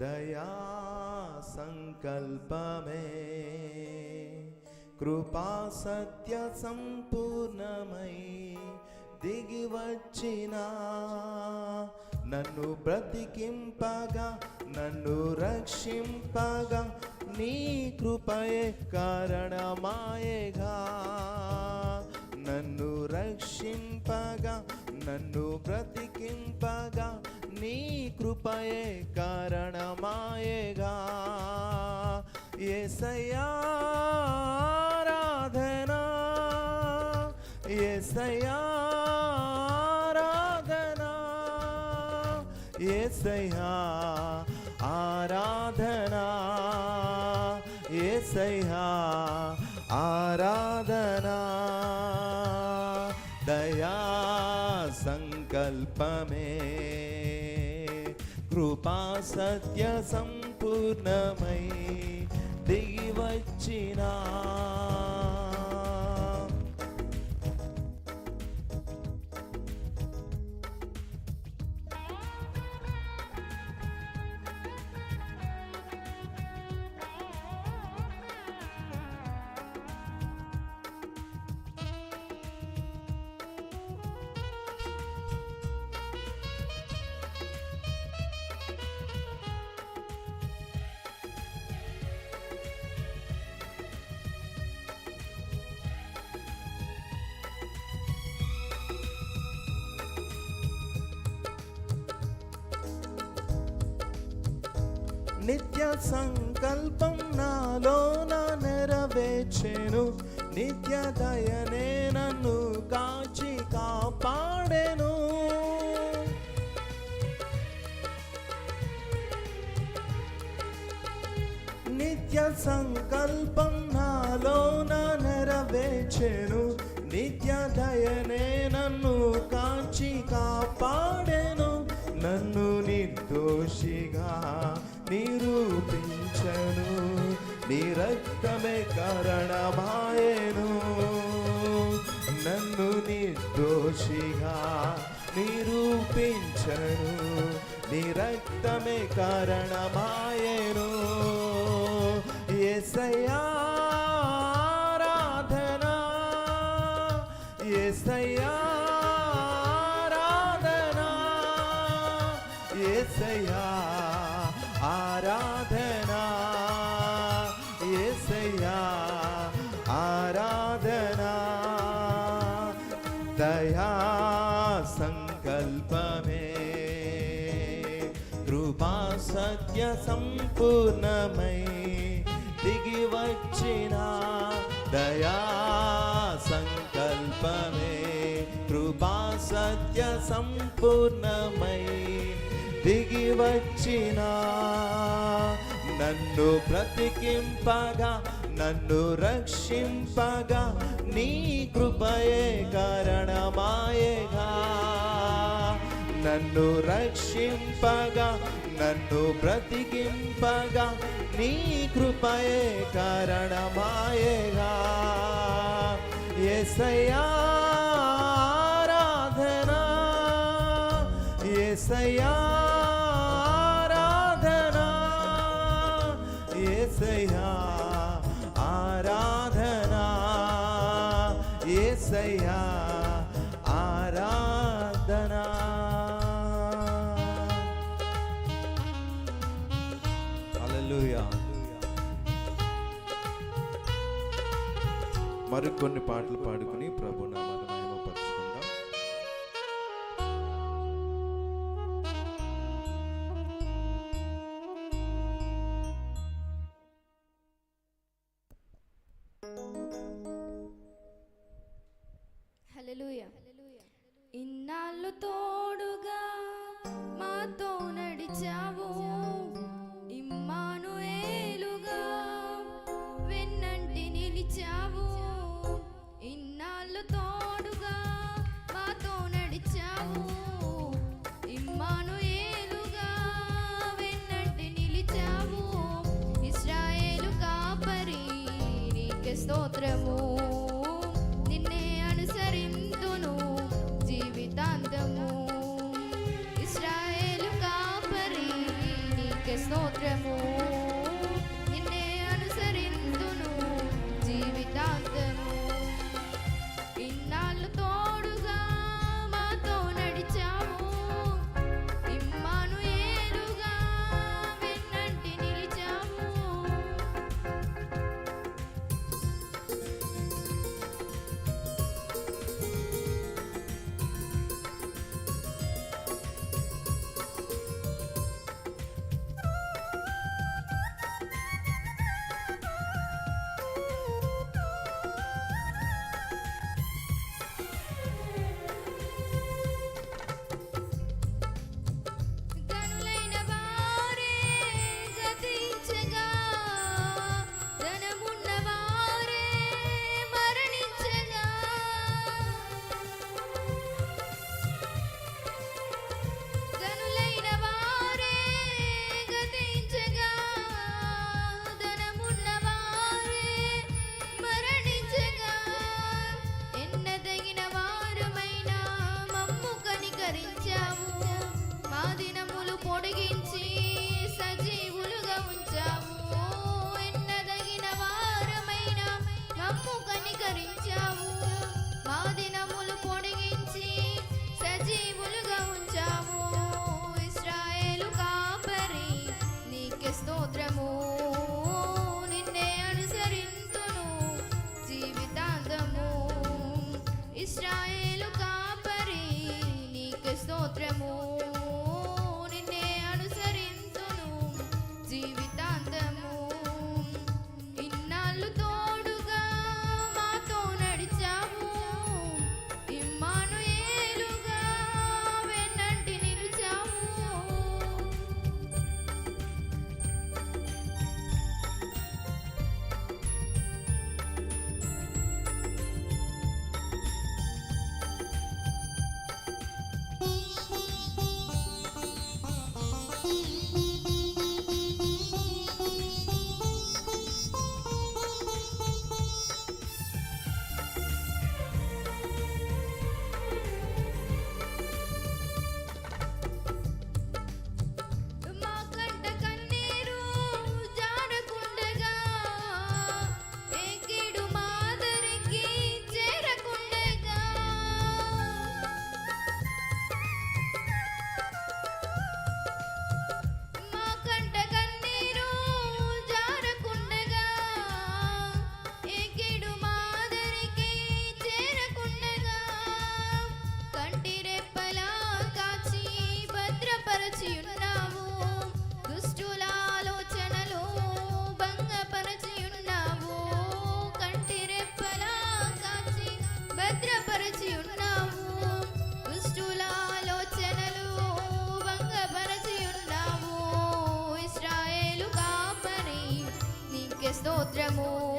దయా సంకల్పమే. కృపా సత్య సంపూర్ణమై దిగి వచ్చిన. నన్ను బ్రతికింపగా నన్ను రక్షింపగా నీ కృపయే కారణమాయేగా. నన్ను రక్షింపగా నన్ను బ్రతికింపగా నీ కృపయే కారణమాయేగా. ఏసయ్యారాధనా ఏసయ్యారాధనా ఏసయ్యా దయా సంకల్పమే. కృపా సత్య సంపూర్ణమై. దిగి వచ్చినా నిత్య సంకల్పం నాలోన నెరవేర్చెను. నిత్య దయనే నన్ను కాచి కాపాడెను. నిత్య సంకల్పం నాలోన నెరవేర్చెను. నిత్య దయనే నన్ను కాచి కాపాడెను. నన్ను నిర్దోషిగా నిరూపించను. నీ రక్తమే కారణమాయను. నన్ను నిర్దోషిగా నిరూపించను. నీ రక్తమే కారణమాయను. ఎసయారాధనా ఎసయారాధనా ఎసయా సత్య సంపూర్ణమై దిగి వచ్చిన దయా సంకల్పమే. కృపా సత్య సంపూర్ణమై దిగి వచ్చిన నన్ను బ్రతికింపగా నన్ను రక్షింపగా నీ కృపయే కారణమాయేగా. నన్ను రక్షింపగా నన్ను బ్రతికింపగా నీ కృపయే కారణమాయేగా. ఎసయారాధనా ఎసయారాధనా ఎసయా ఆరాధనా. ఏసయ్యా మరికొన్ని పాటలు పాడుకుని ప్రభు నామాన్ని మహిమపరచుకుందాం. ఇన్నాళ్ళు తోడుగా మాతో నడిచావు. до дрему.